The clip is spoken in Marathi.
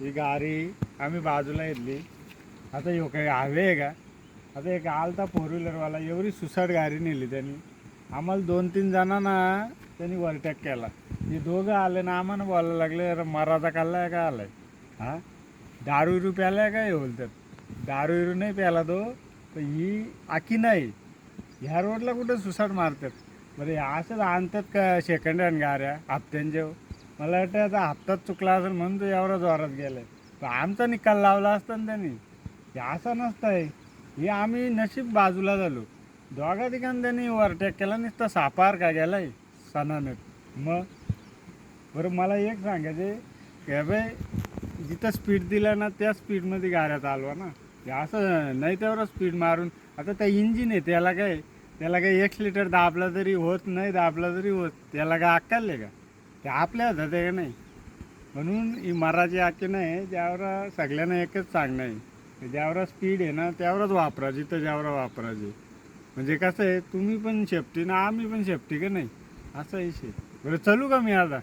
ही गाडी आम्ही बाजूला येतली आता ह्यो काही हवे आहे का? आता एक आलता फोर व्हीलरवाला एवढी सुसाट गाडी नेली त्यांनी. आम्हाला दोन तीन जणांना त्यांनी वरटॅक केला. हे दोघं आले ना आम्हाला बोलायला लागले अरे मराठा आहे का आलाय? हा? दारू विरू प्यालाय हे बोलतात. दारू विरू नाही प्याला तो तर ही आखी नाही. ह्या रोडला कुठं सुसाट मारतात? बरं हे असंच आणतात का सेकंड हँड गाऱ्या हप्त्यांच्या मला वाटतं आता हप्ताच चुकला असेल म्हणून तो एवढा जोरात गेलाय. पण आमचा निकाल लावला असता ना त्यांनी. हे असं नसतंय. हे आम्ही नशीब बाजूला झालो. दोघा ठिकाणी त्यांनी ओव्हरटेक केला नुसता सापार का गेलाय? सणानं मग? बरं मला एक सांगायचे की बाई जिथं स्पीड दिला ना त्या स्पीडमध्ये गाड्या चालवा ना. हे असं नाही तेवढं स्पीड मारून. आता त्या इंजिन आहे त्याला काय? त्याला काही एक लिटर दाबला तरी होत नाही दाबला तरी होत. त्याला काय अक्कल का? ते आपल्या हातात आहे का नाही म्हणून ही मराठी आखी नाही त्यावर सगळ्यांना एकच सांगणं आहे. ज्यावर स्पीड आहे ना त्यावरच वापरा जिथं ज्यावर वापरायची म्हणजे कसं आहे तुम्ही पण शेपटी ना आम्ही पण शेपटी का नाही? असं विषय बरं चलू का मी आता?